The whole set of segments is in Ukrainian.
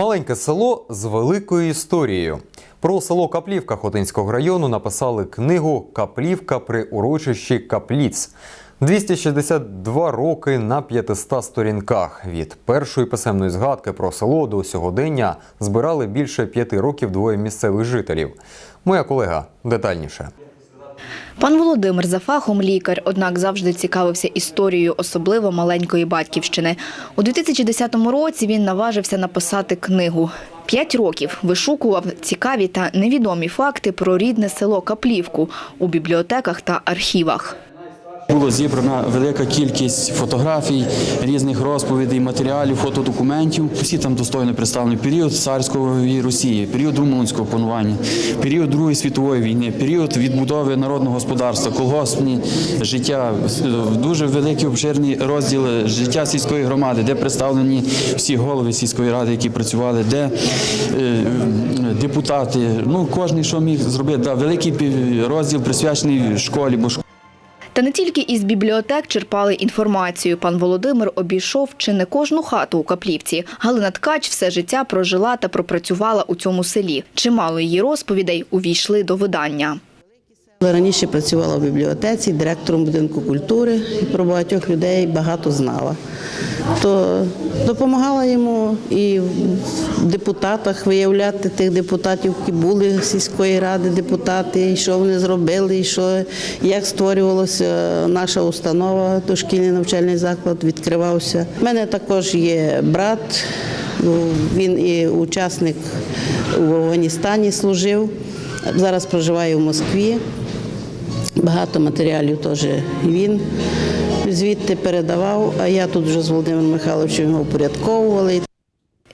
Маленьке село з великою історією. Про село Каплівка Хотинського району написали книгу Каплівка при урочищі Капліц. 262 роки на 500 сторінках. Від першої писемної згадки про село до сьогодення збирали більше п'яти років двоє місцевих жителів. Моя колега детальніше. Пан Володимир за фахом лікар, однак завжди цікавився історією, особливо маленької батьківщини. У 2010 році він наважився написати книгу. П'ять років вишукував цікаві та невідомі факти про рідне село Каплівку у бібліотеках та архівах. Було зібрана велика кількість фотографій, різних розповідей, матеріалів, фотодокументів. Всі там достойно представлені період царської Росії, період румунського панування, період Другої світової війни, період відбудови народного господарства, колгоспні життя, дуже великі обширні розділи життя сільської громади, де представлені всі голови сільської ради, які працювали, де е, депутати. Ну кожен, що міг зробити, да, великий розділ присвячений школі, бо Та не тільки із бібліотек черпали інформацію. Пан Володимир обійшов чи не кожну хату у Каплівці. Галина Ткач все життя прожила та пропрацювала у цьому селі. Чимало її розповідей увійшли до видання. Раніше працювала в бібліотеці, директором будинку культури і про багатьох людей багато знала. То допомагала йому і в депутатах виявляти тих депутатів, які були з сільської ради депутати, і що вони зробили, і що як створювалася наша установа, дошкільний навчальний заклад відкривався. У мене також є брат, ну, він і учасник в Афганістані служив. Зараз проживає в Москві. Багато матеріалів теж він звідти передавав, а я тут вже з Володимиром Михайловичем його упорядковували.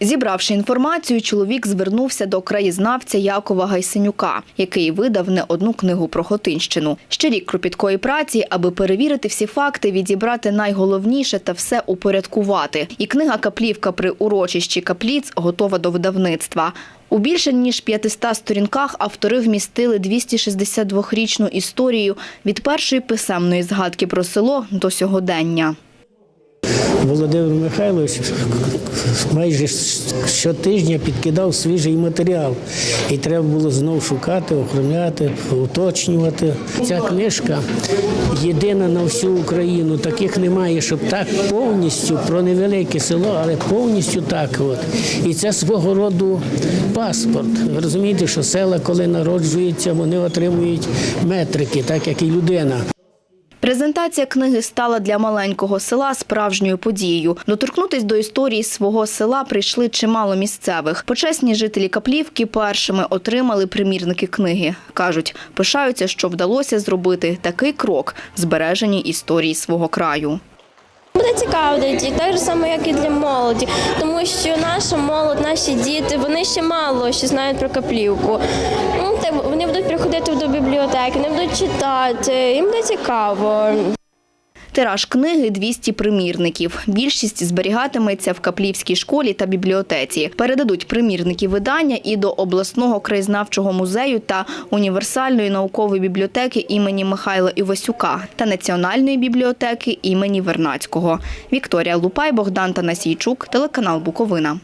Зібравши інформацію, чоловік звернувся до краєзнавця Якова Гайсенюка, який видав не одну книгу про Хотинщину. Ще рік кропіткої праці, аби перевірити всі факти, відібрати найголовніше та все упорядкувати. І книга Каплівка при урочищі Капліц готова до видавництва. У більше ніж 500 сторінках автори вмістили 262-річну історію від першої писемної згадки про село до сьогодення. Володимир Михайлович майже щотижня підкидав свіжий матеріал. І треба було знову шукати, охороняти, уточнювати. Ця книжка єдина на всю Україну. Таких немає, щоб так повністю про невелике село, але повністю так. От. І це свого роду паспорт. Ви розумієте, що села, коли народжуються, вони отримують метрики, так як і людина. Презентація книги стала для маленького села справжньою подією. Доторкнутись до історії свого села прийшли чимало місцевих. Почесні жителі Каплівки першими отримали примірники книги. Кажуть, пишаються, що вдалося зробити такий крок в збереженні історії свого краю. Буде цікаво для дітей, так само, як і для молоді, тому що наша молодь, наші діти, вони ще мало що знають про каплівку. Ну, вони будуть приходити до бібліотеки, вони будуть читати, їм буде цікаво. Тираж книги 200 примірників. Більшість зберігатиметься в Каплівській школі та бібліотеці. Передадуть примірники видання і до обласного краєзнавчого музею та універсальної наукової бібліотеки імені Михайла Івасюка та Національної бібліотеки імені Вернацького. Вікторія Лупай, Богдан Танасійчук, телеканал Буковина.